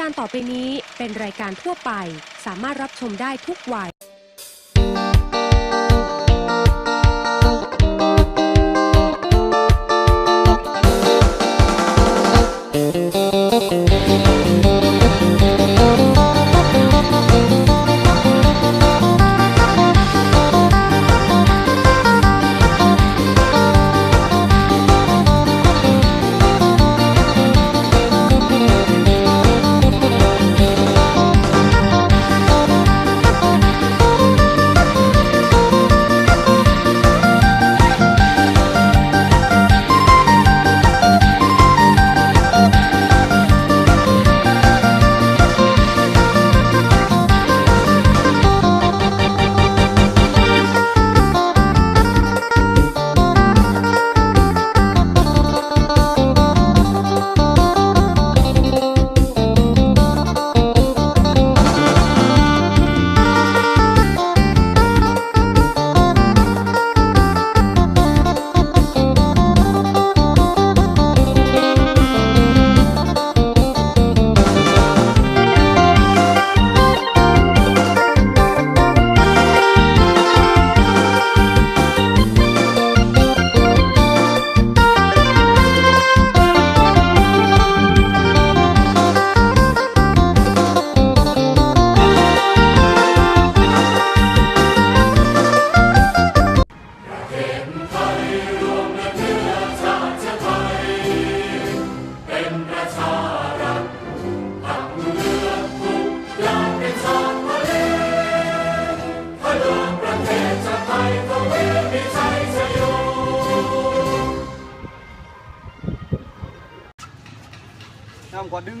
การต่อไปนี้เป็นรายการทั่วไป สามารถรับชมได้ทุกวัยน้ำ ก่อนดึง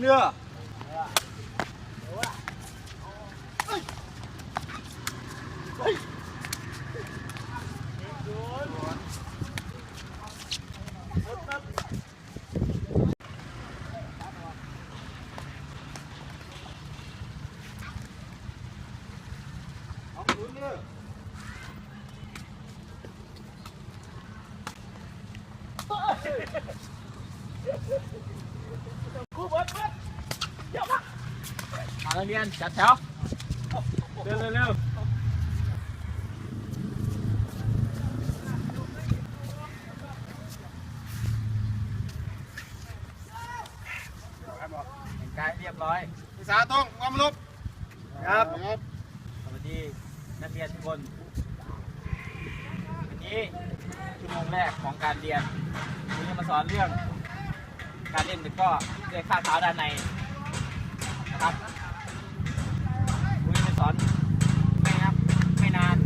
นื้อเอาดึงเนื้อมาเรียนจัดแถวเร็วเร็วเร็วแต่งกายเรียบร้อยภาษาต้องความลบครับครับ สวัสดีนักเรียนทุกคนวันนี้ชั่วโมงแรกของการเรียนวันนี้จะมาสอนเรื่อง การเล่นตะกร้อด้วยข้างเท้าด้านในนะครับวันนี้จะสอนไม่ครับไม่นาน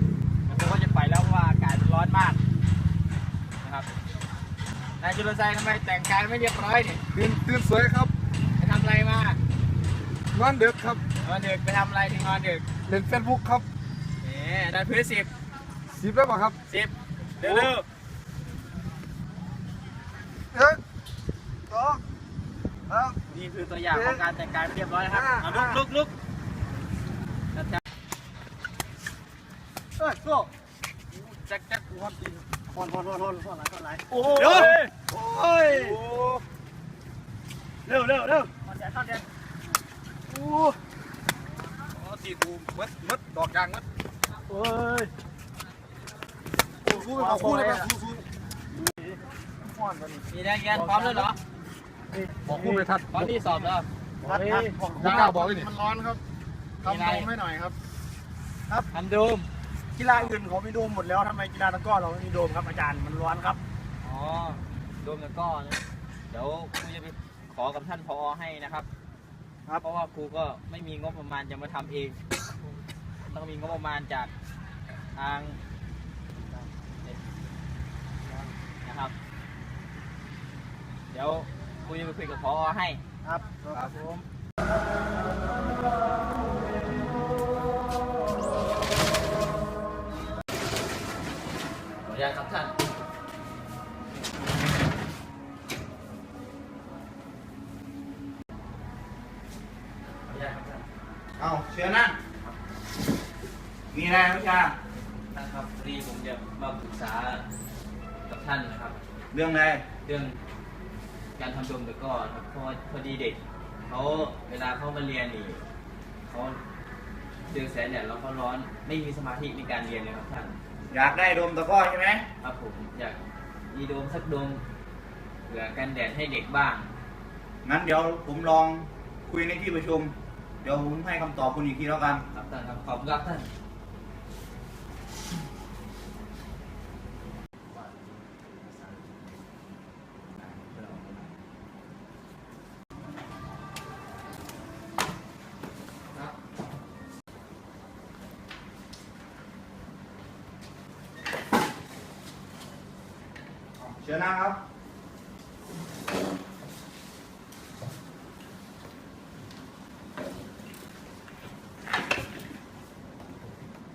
แล้วผมก็จะไปแล้วเพราะว่าอากาศมันร้อนมากนะครับนาย จุลชัยทำไมแต่งกายไม่เรียบร้อยเนี่ยตื่นตื่นสวยครับไปทำอะไรมานอนดึกครับนอนดึกไปทำอะไรถึงนอนดึกเล่นเฟซบุ๊กครับเนี่ยดันพื้นสิบสิบแล้วป่ะครับสิบเร็วเอ๊ะสองสามๆนี่คือตัวอย่างของการแต่งกายเรียบร้อยนะครับอ่าเอาลุกลุกลุกจัดจัดเอ้ยโซ่จัดจัด ฮอนตีนฮอนฮอนฮอนฮอนฮอนไหลฮอนไหลโอ้โหเดี๋ยวโอ้ยเร็วเร็วเร็วเข้าใจเข้าใจโอ้โหตีกูมัดมัดดอกยางมัดโอ้ยสู้ไปคู่เลยไปสู้สู้มีนักเรียนพร้อมแล้วเหรอบอกคู่ไปทัดพร้อมที่สอบแล้วทัดทัดบอกล้าบอกเลยมันร้อนครับทำโดมให้หน่อยครับทำโดม กีฬาอื่นเขามีโดมหมดแล้วทำไมกีฬาตะกร้อเราไม่มีโดมครับอาจารย์มันร้อนครับ อ๋อโดมแล้วก็นะเดี๋ยวครูจะไปขอกับท่านพอให้นะครับ ครับ เพราะว่าครูก็ไม่มีงบประมาณจะมาทำเอง ต้องมีงบประมาณจากทางนะครับ เดี๋ยวครูจะไปคุยกับพอให้ ครับครับผม ขออนุญาตครับท่านขออนุญาตครับท่าน เอาเชิญนั่งมีอะไรวิชาท่านครับพอดีผมจะมาปรึกษากับท่านนะครับ เรื่องอะไร เรื่องการทำโดมตะกร้อนะครับเพราะว่าพอดีเด็กเขาเวลาเขามาเรียนนี่เขาเจอแสงแดดแล้วเขาร้อนไม่มีสมาธิในการเรียนเลยครับท่าน อยากได้โดมตะกร้อใช่ไหมครับผมอยากมีโดมสักโดมเผื่อกันแดดให้เด็กบ้าง งั้นเดี๋ยวผมลองคุยในที่ประชุม เดี๋ยวผมให้คำตอบคุณอีกทีแล้วกัน ครับท่านครับขอบคุณครับท่าน ชิญนะครับ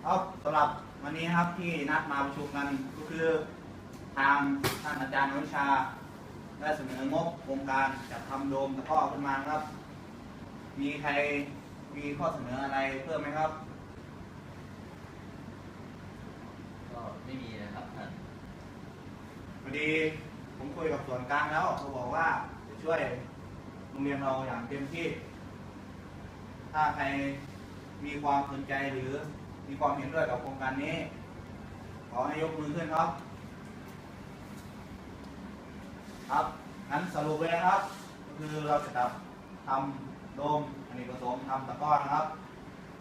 ครับสำหรับวันนี้ครับที่นัดมาประชุมกันก็คือทางท่านอาจารย์วิชา ได้เสนองบโครงการจัดทำโดมตะก้อขึ้นมาครับ มีใครมีข้อเสนออะไรเพิ่มไหมครับ ก็ไม่มีนะครับท่าน พอดีผมคุยกับส่วนกลางแล้วเขาบอกว่าจะช่วยโรงเรียนเราอย่างเต็มที่ ถ้าใครมีความสนใจหรือมีความเห็นด้วยกับโครงการนี้ ขอให้ยกมือขึ้นครับ ครับงั้นสรุปเลยนะครับ ก็คือเราจะทำโดมอเนกประสงค์ทำตะกร้อนะครับ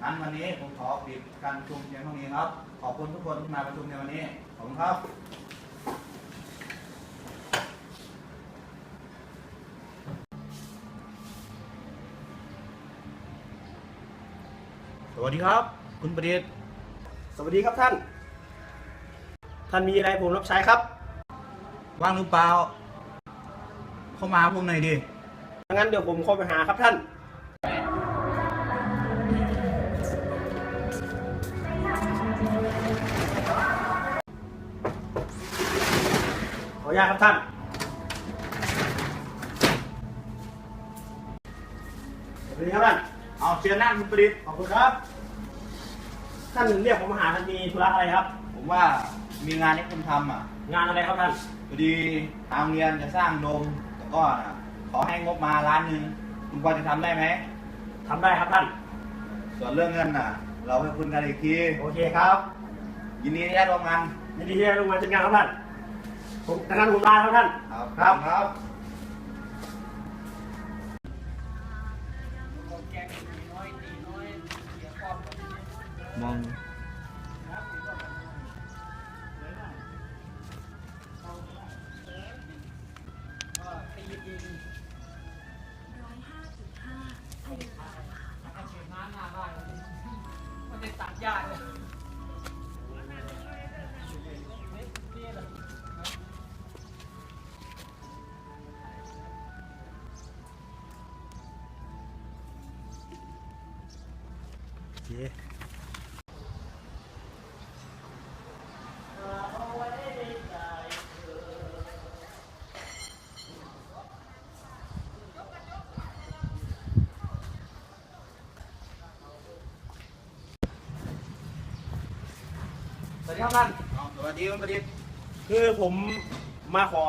งั้นวันนี้ผมขอปิดการประชุมเพียงเท่านี้ครับ ขอบคุณทุกคนที่มาประชุมในวันนี้ ขอบคุณครับ วัสดีครับ คุณประดิษฐ์สวัสดีครับท่าน ท่านมีอะไรผมรับใช้ครับ ว่างหรือเปล่า เข้ามาพวกหน่อยดิงั้นเดี๋ยวผมเข้าไปหาครับท่าน ขออนุญาตครับท่าน สวัสดีครับท่าน เอาเชิญนั่งคุณประดิษฐ์ขอบคุณครับ ท่านเรียกผมมาหาท่านมีธุระอะไรครับ ผมว่ามีงานให้คุณทำอะงานอะไรครับท่านพอดีทางโรงเรียนจะสร้างโดมแต่ก็น่ะขอให้งบมาล้านหนึ่งคุณพอจะทำได้ไหม ทำได้ครับท่าน ส่วนเรื่องเงินน่ะ เราให้คุณกันอีกที โอเคครับยินดีที่ได้ร่วมงานยินดีที่ได้ลงมาจัดงานครับท่านผมดังนั้นผมลาครับท่าน ครับ ครับ วัสดีครับท่านเอาสวัสดีคุณประดิษฐ์คือผมมาขอ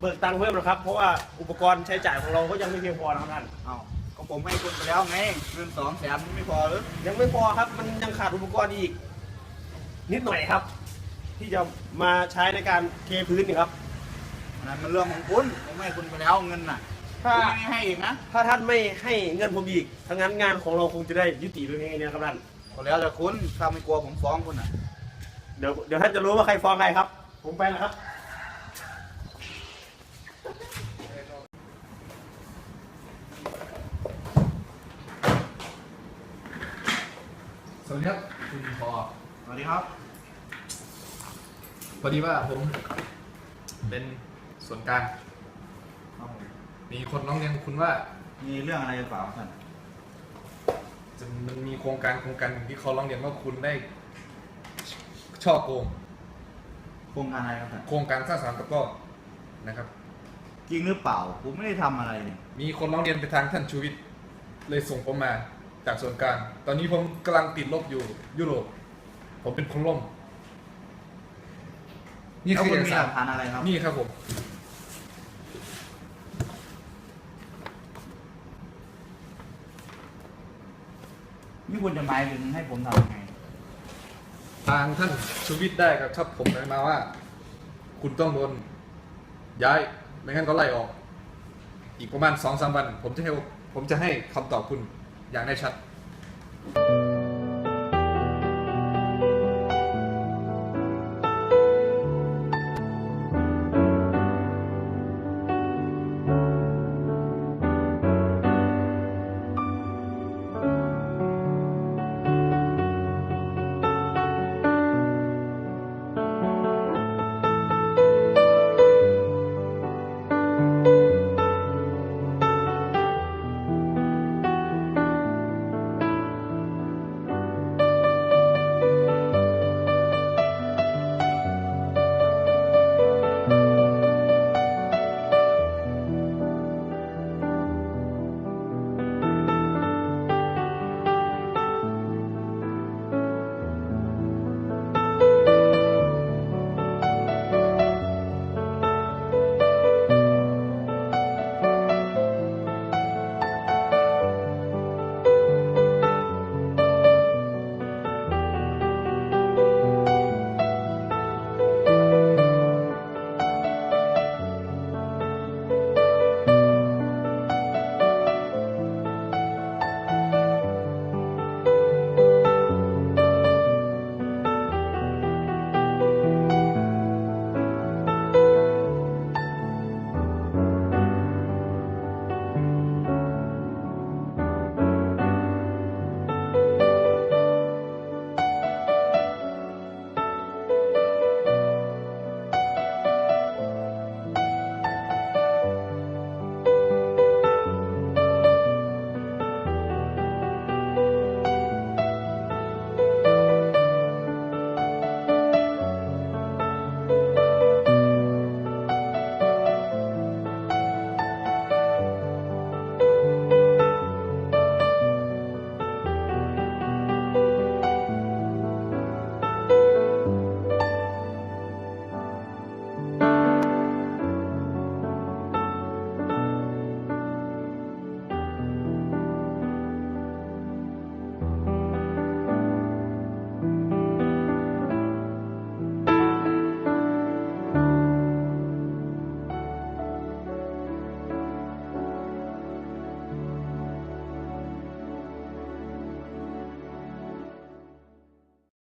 เบิกตังค์เพิ่มนะครับ เพราะว่าอุปกรณ์ใช้จ่ายของเราก็ยังไม่เพียงพอนะครับท่านเอาก็ผมให้คุณไปแล้วไงเงินสองแสนไม่พอหรือยังไม่พอครับ มันยังขาดอุปกรณ์อีก นิดหน่อยครับ ที่จะมาใช้ในการเทพื้นนี่ครับอันนั้นมันเรื่องของคุณผมให้คุณไปแล้วเงินน่ะถ้าคุณไม่ให้อีกนะถ้าท่านไม่ให้เงินผมอีกทั้างนั้นงานของเราคงจะได้ยุติไปเพียงแค่นี้นะครับท่านก็แล้วแต่คุณถ้าไม่กลัวผมฟ้องคุณอะเดี๋ยวเดี๋ยวท่านจะรู้ว่าใครฟ้องใครครับ ผมไปแล้วครับ สวัสดีครับคุณพอสวัสดีครับ พอดีว่าผมเป็นส่วนกลาง ครับผมมีคนร้องเรียนคุณว่ามีเรื่องอะไรหรือเปล่าท่านจะมันมีโครงการโครงการหนึ่งที่เขาร้องเรียนว่าคุณได้ ช่อโกงโครงการอะไรครับท่านโครงการสร้างสรรค์ตะกร้อนะครับ จริงหรือเปล่า ผมไม่ได้ทำอะไรเนี่ยมีคนร้องเรียนไปทางท่านชูวิทย์เลยส่งผมมาจากส่วนกลางตอนนี้ผมกำลังติดลบอยู่ยุโรปผมเป็นคนล่มนี่แล้วคือคุณเอกมีหสารลักฐานอะไรครับ นี่ครับผมมนี่คุณจะหมายถึงให้ผมทำยังไง ทางท่านชูวิทย์ได้กับชับผมมาว่า คุณต้องโดนย้ายไม่งั้นก็ไล่ออก อีกประมาณสองสามวัน ผมจะให้ผมจะให้คำตอบคุณอย่างแน่ชัด